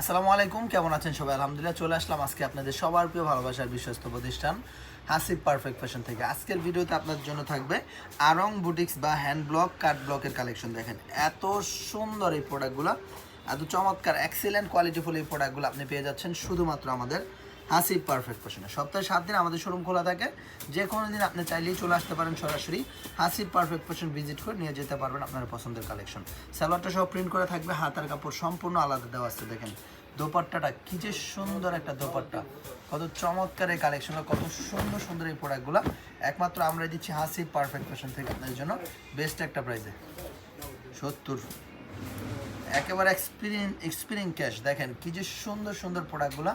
আসসালামু আলাইকুম, কেমন আছেন সবাই? আলহামদুলিল্লাহ চলে আসলাম আজকে আপনাদের সবার প্রিয় ভালোবাসার বিশ্বস্ত প্রতিষ্ঠান, হাসিব পারফেক্ট ফ্যাশন থেকে। আজকের ভিডিওতে আপনার জন্য থাকবে আরং বুটিক্স বা হ্যান্ড ব্লক, কাট ব্লকের কালেকশন দেখেন। এত সুন্দর এই প্রোডাক্টগুলো এত চমৎকার এক্সিলেন্ট কোয়ালিটিফুল এই প্রোডাক্টগুলো আপনি পেয়ে যাচ্ছেন শুধুমাত্র আমাদের হাসিব পারফেক্ট ফ্যাশনে সপ্তাহে সাত দিন আমাদের শোরুম খোলা থাকে। যে কোনো দিন আপনি চাইলেই চলে আসতে পারেন সরাসরি। হাসিব পারফেক্ট ফ্যাশন ভিজিট করে নিয়ে যেতে পারবেন আপনার পছন্দের কালেকশন সালোয়ারটা সব প্রিন্ট করে থাকবে হাতার কাপড় সম্পূর্ণ আলাদা দেওয়া আছে, দেখেন। দোপাট্টাটা কি যে সুন্দর একটা দোপাট্টা। কত চমৎকার এই কালেকশন কত সুন্দর সুন্দর এই প্রোডাক্টগুলো একমাত্র আমরা দিচ্ছি হাসিব পারফেক্ট ফ্যাশন থেকে আপনাদের জন্য। বেস্ট একটা প্রাইসে সত্তর। একেবারে এক্সপিরিয়েন্স এক্সপিরিয়েন্স ক্যাশ দেখেন, কি যে সুন্দর সুন্দর প্রোডাক্টগুলো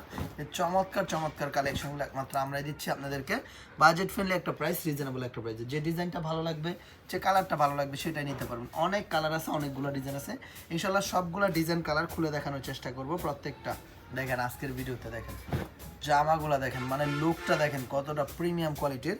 চমৎকার চমৎকার কালেকশনগুলো একমাত্র আমরাই দিচ্ছি আপনাদেরকে। বাজেট ফ্রেন্ডলি একটা প্রাইস রিজনেবল একটা প্রাইস যে ডিজাইনটা ভালো লাগবে, যে কালারটা ভালো লাগবে, সেটাই নিতে পারবেন। অনেক কালার আছে, অনেকগুলো ডিজাইন আছে। ইনশাল্লাহ সবগুলো ডিজাইন কালার খুলে দেখানোর চেষ্টা করব প্রত্যেকটা। দেখেন, আজকের ভিডিওতে দেখেন। জামাগুলো দেখেন মানে লুকটা দেখেন, কতটা প্রিমিয়াম কোয়ালিটির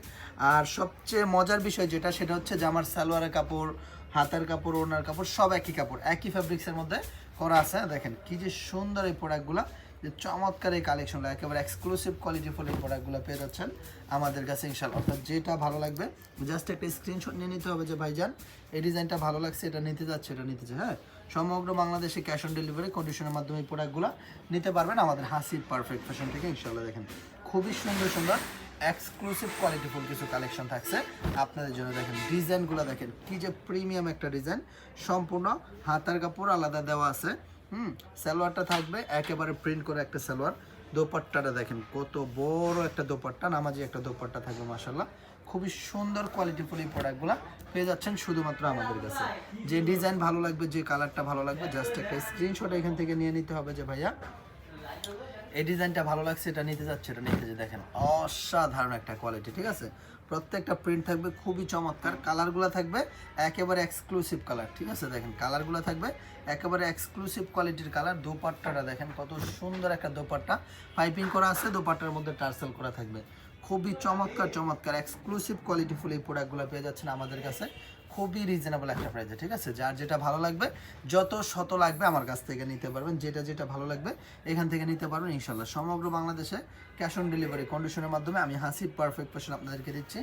আর সবচেয়ে মজার বিষয় যেটা, সেটা হচ্ছে জামার সালোয়ারের কাপড় হাতের কাপড় ওনার কাপড়, সব একই কাপড়, একই ফ্যাব্রিক্সের মধ্যে করা আছে। দেখেন, কি যে সুন্দর এই প্রোডাক্টগুলো যে চমৎকার এই কালেকশনগুলো একেবারে এক্সক্লুসিভ কোয়ালিটি ফুল এই প্রোডাক্টগুলো পেয়ে যাচ্ছেন আমাদের কাছে ইনশাল্লাহ অর্থাৎ যেটা ভালো লাগবে জাস্ট একটা স্ক্রিনশট নিয়ে নিতে হবে যে, ভাইজান, এই ডিজাইনটা ভালো লাগছে, এটা নিতে যাচ্ছে, এটা নিতে হ্যাঁ সমগ্র বাংলাদেশে ক্যাশ অন ডেলিভারি কন্ডিশনের মাধ্যমে এই প্রোডাক্টগুলো নিতে পারবেন আমাদের হাসি পারফেক্ট ফ্যাশন থেকে ইনশাল্লাহ দেখেন, খুবই সুন্দর সুন্দর। এক্সক্লুসিভ কোয়ালিটিফুল কিছু কালেকশন থাকছে। আপনাদের জন্য দেখেন ডিজাইনগুলো দেখেন, কি যে প্রিমিয়াম একটা ডিজাইন। সম্পূর্ণ হাতার কাপড় আলাদা দেওয়া আছে। হুম, সালোয়ারটা থাকবে একেবারে প্রিন্ট করে একটা সালোয়ার। দোপাট্টাটা দেখেন, কত বড় একটা দোপাট্টা, নামাজি একটা দোপাট্টা থাকবে মাসাল্লাহ খুবই সুন্দর কোয়ালিটিফুল এই প্রোডাক্টগুলো পেয়ে যাচ্ছেন শুধুমাত্র আমাদের কাছে। যে ডিজাইন ভালো লাগবে, যে কালারটা ভালো লাগবে জাস্ট একটা স্ক্রিনশট এখান থেকে নিয়ে নিতে হবে যে ভাইয়া। এই ডিজাইনটা ভালো লাগছে, এটা নিতে যাচ্ছে, এটা নিতে যে দেখেন, অসাধারণ একটা কোয়ালিটি ঠিক আছে? প্রত্যেকটা প্রিন্ট থাকবে, খুবই চমৎকার। কালারগুলো থাকবে একেবারে এক্সক্লুসিভ কালার ঠিক আছে? দেখেন, কালারগুলো থাকবে একেবারে এক্সক্লুসিভ কোয়ালিটির কালার দোপাট্টাটা দেখেন, কত সুন্দর একটা দোপাট্টা। পাইপিং করা আছে, দোপাট্টার মধ্যে টার্সেল করা থাকবে। খুবই চমৎকার চমৎকার এক্সক্লুসিভ কোয়ালিটিফুল এই প্রোডাক্টগুলো পেয়ে যাচ্ছেন আমাদের কাছে। খুবই রিজনেবল একটা প্রাইসে ঠিক আছে? যার যেটা ভালো লাগবে, যত শত লাগবে আমার কাছ থেকে নিতে পারবেন, যেটা যেটা ভালো লাগবে, এখান থেকে নিতে পারবেন ইনশাল্লাহ সমগ্র বাংলাদেশে ক্যাশ অন ডেলিভারি কন্ডিশনের মাধ্যমে আমি হাসি পারফেক্ট ফ্যাশন আপনাদেরকে দিচ্ছি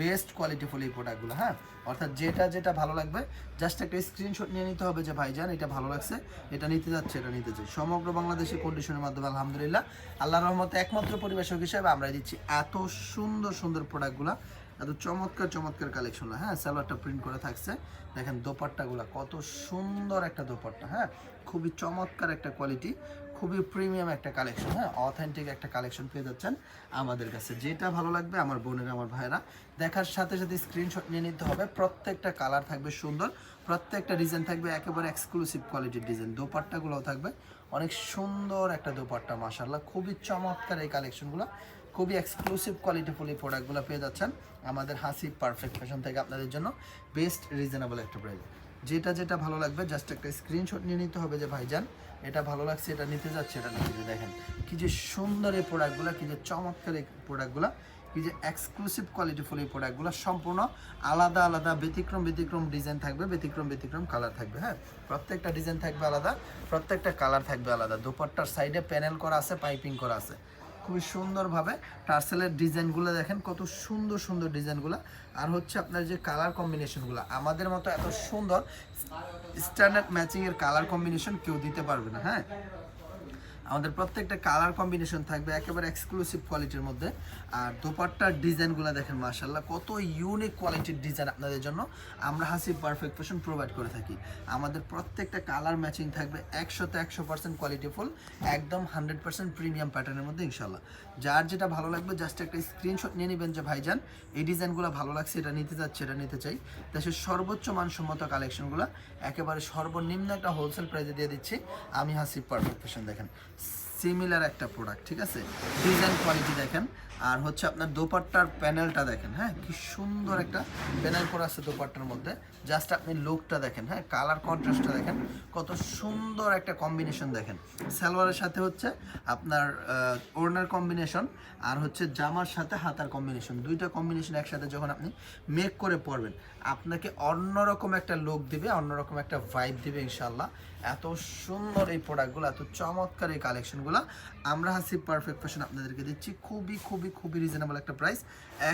বেস্ট কোয়ালিটিফুল এই প্রোডাক্টগুলো হ্যাঁ? অর্থাৎ যেটা যেটা ভালো লাগবে জাস্ট একটা স্ক্রিনশট নিয়ে নিতে হবে যে, ভাইজান, এটা ভালো লাগছে, এটা নিতে যাচ্ছে, এটা নিতে চাই সমগ্র বাংলাদেশে কন্ডিশনের মাধ্যমে, আলহামদুলিল্লাহ আল্লাহ রহমতে একমাত্র পরিবেশক হিসেবে আমরা দিচ্ছি। এত সুন্দর সুন্দর প্রোডাক্টগুলো এত চমৎকার চমৎকার কালেকশন হ্যাঁ সালোয়ারটা প্রিন্ট করে থাকছে। দেখেন দোপাট্টাগুলো, কত সুন্দর একটা দোপাট্টা হ্যাঁ? খুবই চমৎকার একটা কোয়ালিটি খুবই প্রিমিয়াম একটা কালেকশন হ্যাঁ? অথেন্টিক একটা কালেকশন পেয়ে যাচ্ছেন আমাদের কাছে। যেটা ভালো লাগবে আমার বোনের, আমার ভাইয়েরা, দেখার সাথে সাথে স্ক্রিনশট নিয়ে নিতে হবে। প্রত্যেকটা কালার থাকবে সুন্দর, প্রত্যেকটা ডিজাইন থাকবে একেবারে এক্সক্লুসিভ কোয়ালিটির ডিজাইন দোপাট্টাগুলোও থাকবে। অনেক সুন্দর একটা দোপাট্টা মাসাল্লাহ খুবই চমৎকার এই কালেকশনগুলো খুবই এক্সক্লুসিভ কোয়ালিটিফুল এই প্রোডাক্টগুলো পেয়ে যাচ্ছেন আমাদের হাসি পারফেক্ট ফ্যাশন থেকে আপনাদের জন্য। বেস্ট রিজনেবল একটা প্রাইস যেটা যেটা ভালো লাগবে জাস্ট একটা স্ক্রিনশট নিয়ে নিতে হবে যে, ভাইজান, এটা ভালো লাগছে, এটা নিতে যাচ্ছে, এটা নিতে যে দেখেন, কি যে সুন্দর এই প্রোডাক্টগুলো কি যে চমৎকার এই প্রোডাক্টগুলো কি যে এক্সক্লুসিভ কোয়ালিটিফুল এই প্রোডাক্টগুলো সম্পূর্ণ আলাদা আলাদা, ব্যতিক্রম ব্যতিক্রম ডিজাইন থাকবে, ব্যতিক্রম ব্যতিক্রম কালার থাকবে হ্যাঁ? প্রত্যেকটা ডিজাইন থাকবে আলাদা, প্রত্যেকটা কালার থাকবে আলাদা। দুপাট্টার সাইডে প্যানেল করা আছে পাইপিং করা আছে। খুবই সুন্দরভাবে টার্সেলের ডিজাইনগুলো দেখেন, কত সুন্দর সুন্দর ডিজাইনগুলো আর হচ্ছে আপনার যে কালার কম্বিনেশনগুলো আমাদের মতো এত সুন্দর স্ট্যান্ডার্ড ম্যাচিংয়ের কালার কম্বিনেশন কেউ দিতে পারবে না হ্যাঁ? আমাদের প্রত্যেকটা কালার কম্বিনেশন থাকবে একেবারে এক্সক্লুসিভ কোয়ালিটির মধ্যে। আর দোপাট্টার ডিজাইনগুলো দেখেন মাশাল্লাহ কত ইউনিক কোয়ালিটির ডিজাইন আপনাদের জন্য। আমরা হাসি পারফেক্ট ফ্যাশন প্রোভাইড করে থাকি। আমাদের প্রত্যেকটা কালার ম্যাচিং থাকবে একশোতে একশো পার্সেন্ট কোয়ালিটিফুল একদম হান্ড্রেড পার্সেন্ট প্রিমিয়াম প্যাটার্নের মধ্যে ইনশাল্লাহ যার যেটা ভালো লাগবে জাস্ট একটা স্ক্রিনশট নিয়ে নেবেন যে, ভাইজান, এই ডিজাইনগুলো ভালো লাগছে, এটা নিতে যাচ্ছে এটা নিতে চাই। দেশের সর্বোচ্চ মানসম্মত কালেকশনগুলো একেবারে সর্বনিম্ন একটা হোলসেল প্রাইসে দিয়ে দিচ্ছি। আমি হাসি পারফেক্ট ফ্যাশন দেখেন। সিমিলার একটা প্রোডাক্ট ঠিক আছে? ডিজাইন কোয়ালিটি দেখেন, আর হচ্ছে আপনার দোপাট্টার প্যানেলটা দেখেন হ্যাঁ? কি সুন্দর একটা প্যানেল করা আছে দোপাট্টার মধ্যে। জাস্ট আপনি লুকটা দেখেন হ্যাঁ? কালার কন্ট্রাস্টটা দেখেন, কত সুন্দর একটা কম্বিনেশন দেখেন। সালোয়ারের সাথে হচ্ছে আপনার ওড়নার কম্বিনেশন আর হচ্ছে জামার সাথে হাতার কম্বিনেশন দুইটা কম্বিনেশন একসাথে যখন আপনি মেক করে পরবেন, আপনাকে অন্যরকম একটা লুক দিবে, অন্যরকম একটা ভাইব দিবে ইনশাল্লাহ এত সুন্দর এই প্রোডাক্টগুলো এত চমৎকার এই কালেকশনগুলো আমরা হাসি পারফেক্ট ফ্যাশন আপনাদেরকে দিচ্ছি। খুবই খুবই খুবই রিজনেবল একটা প্রাইস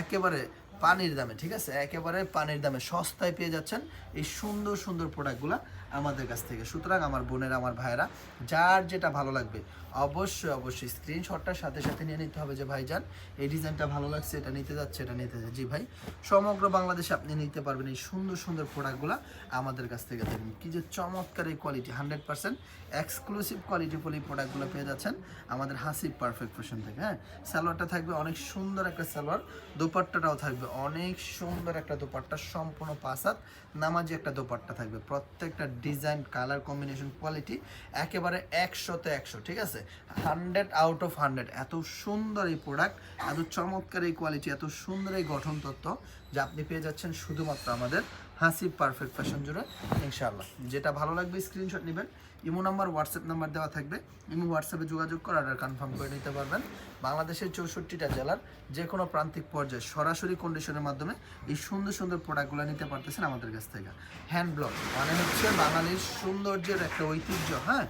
একেবারে পানির দামে, ঠিক আছে? একেবারে পানির দামে সস্তায় পেয়ে যাচ্ছেন এই সুন্দর সুন্দর প্রোডাক্টগুলো আমাদের কাছ থেকে। সুতরাং আমার বোনের, আমার ভাইয়েরা, যার যেটা ভালো লাগবে, অবশ্যই অবশ্যই স্ক্রিনশটটার সাথে সাথে নিয়ে নিতে হবে যে, ভাইজান, এই ডিজাইনটা ভালো লাগছে, এটা নিতে যাচ্ছে, এটা নিতে যাচ্ছে। জি, ভাই, সমগ্র বাংলাদেশে আপনি নিতে পারবেন এই সুন্দর সুন্দর প্রোডাক্টগুলো আমাদের কাছ থেকে দেখবেন কি যে চমৎকার এই quality hundred percent exclusive quality full এই প্রোডাক্টগুলো পেয়ে যাচ্ছেন আমাদের হাসি পারফেক্ট ফ্যাশন থেকে হ্যাঁ? সালোয়ারটা থাকবে অনেক সুন্দর একটা সালোয়ার, দোপাট্টাটাও থাকবে অনেক সুন্দর একটা দোপাট্টা, সম্পূর্ণ পাসাত নামাজি একটা দোপাট্টা থাকবে। প্রত্যেকটা ডিজাইন, কালার কম্বিনেশন, কোয়ালিটি একেবারে একশোতে একশো, ঠিক আছে? Hundred out of hundred. এত সুন্দর এই প্রোডাক্ট, এত চমৎকার এই কোয়ালিটি, এত সুন্দর এই গঠন তত্ত্ব যা আপনি পেয়ে যাচ্ছেন শুধুমাত্র আমাদের হাসি পারফেক্ট ফ্যাশন জুড়ে, ইনশাআল্লাহ। যেটা ভালো লাগবে স্ক্রিনশট নেবেন। ইমো নাম্বার হোয়াটসঅ্যাপ নাম্বার দেওয়া থাকবে। ইমো হোয়াটসঅ্যাপে যোগাযোগ করে অর্ডার কনফার্ম করে নিতে পারবেন। বাংলাদেশের চৌষট্টিটা জেলার যে কোনো প্রান্তিক পর্যায়ে সরাসরি কন্ডিশনের মাধ্যমে এই সুন্দর সুন্দর প্রোডাক্টগুলো নিতে পারতেছেন আমাদের কাছ থেকে। হ্যান্ড ব্লক মানে হচ্ছে বাঙালির সৌন্দর্যের একটা ঐতিহ্য হ্যাঁ?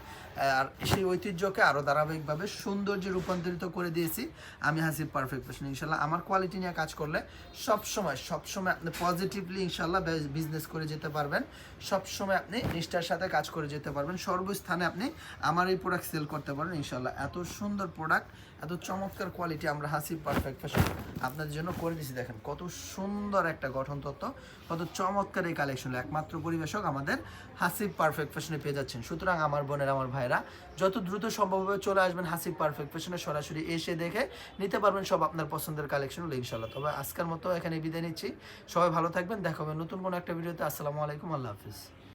আর সেই ঐতিহ্যকে আরও ধারাবাহিকভাবে সৌন্দর্যে রূপান্তরিত করে দিয়েছি। আমি হাসিব পারফেক্ট পেশন ইনশাল্লাহ আমার কোয়ালিটি নিয়ে কাজ করলে সবসময় সবসময় আপনি পজিটিভলি ইনশাল্লাহ বিজনেস করে যেতে পারবেন। সবসময় আপনি নিষ্ঠার সাথে কাজ করে যেতে পারবেন। সর্বস্থানে আপনি আমার এই প্রোডাক্ট সেল করতে পারেন ইনশাল্লাহ এত সুন্দর প্রোডাক্ট এত চমৎকার কোয়ালিটি আমরা হাসিব পারফেক্ট ফ্যাশন আপনাদের জন্য করে দিয়েছি। দেখেন, কত সুন্দর একটা গঠন তত্ত্ব, কত চমৎকার এই কালেকশন একমাত্র পরিবেশক আমাদের হাসিব পারফেক্ট ফ্যাশনে পেয়ে যাচ্ছেন। সুতরাং আমার বোনের, আমার ভাইরা যত দ্রুত সম্ভবভাবে চলে আসবেন হাসিব পারফেক্ট ফ্যাশনে সরাসরি এসে দেখে নিতে পারবেন সব আপনার পছন্দের কালেকশন হলো ইনশাল্লাহ তবে আজকের মতো এখানে বিদায় নিচ্ছি। সবাই ভালো থাকবেন, দেখা হবে নতুন কোনো একটা ভিডিওতে। আসসালামু আলাইকুম, আল্লাহ হাফিজ।